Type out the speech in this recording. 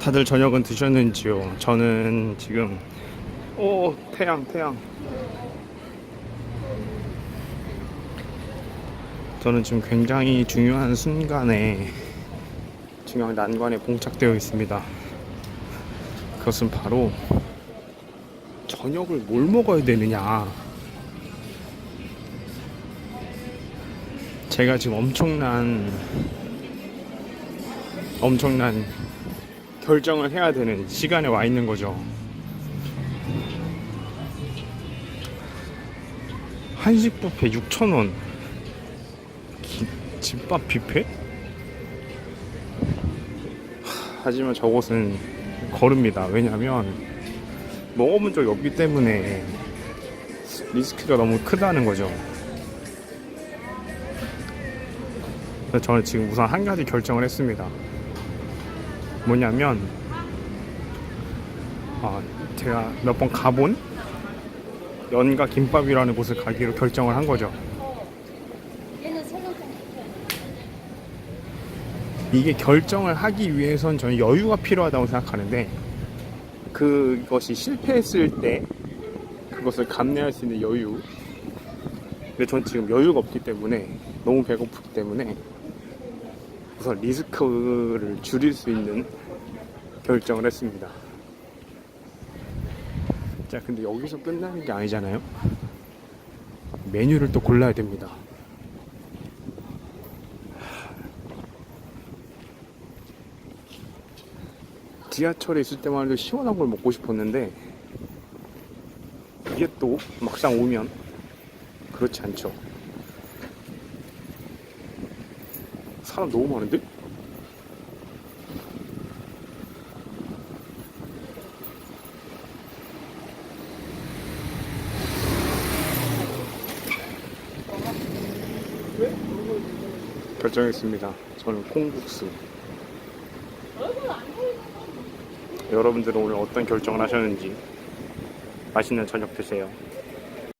다들 저녁은 드셨는지요? 저는 지금 오 태양 태양 저는 지금 굉장히 중요한 순간에 중요한 난관에 봉착되어 있습니다. 그것은 바로 저녁을 뭘 먹어야 되느냐. 제가 지금 엄청난 엄청난 결정을 해야 되는 시간에 와 있는 거죠. 한식 뷔페 6,000원. 집밥 뷔페? 하, 하지만 저곳은 거릅니다. 왜냐면 먹어본 적이 없기 때문에 리스크가 너무 크다는 거죠. 그래서 저는 지금 우선 한 가지 결정을 했습니다. 뭐냐면 아, 제가 몇 번 가본 연가 김밥이라는 곳을 가기로 결정을 한 거죠. 이게 결정을 하기 위해선 저는 여유가 필요하다고 생각하는데 그것이 실패했을 때 그것을 감내할 수 있는 여유 근데 전 지금 여유가 없기 때문에 너무 배고프기 때문에 우선 리스크를 줄일 수 있는 결정을 했습니다. 자 근데 여기서 끝나는 게 아니잖아요. 메뉴를 또 골라야 됩니다. 지하철에 있을 때만 해도 시원한 걸 먹고 싶었는데 이게 또 막상 오면 그렇지 않죠. 사람 너무 많은데? 결정했습니다. 저는 콩국수. 여러분들은 오늘 어떤 결정을 하셨는지 맛있는 저녁 드세요.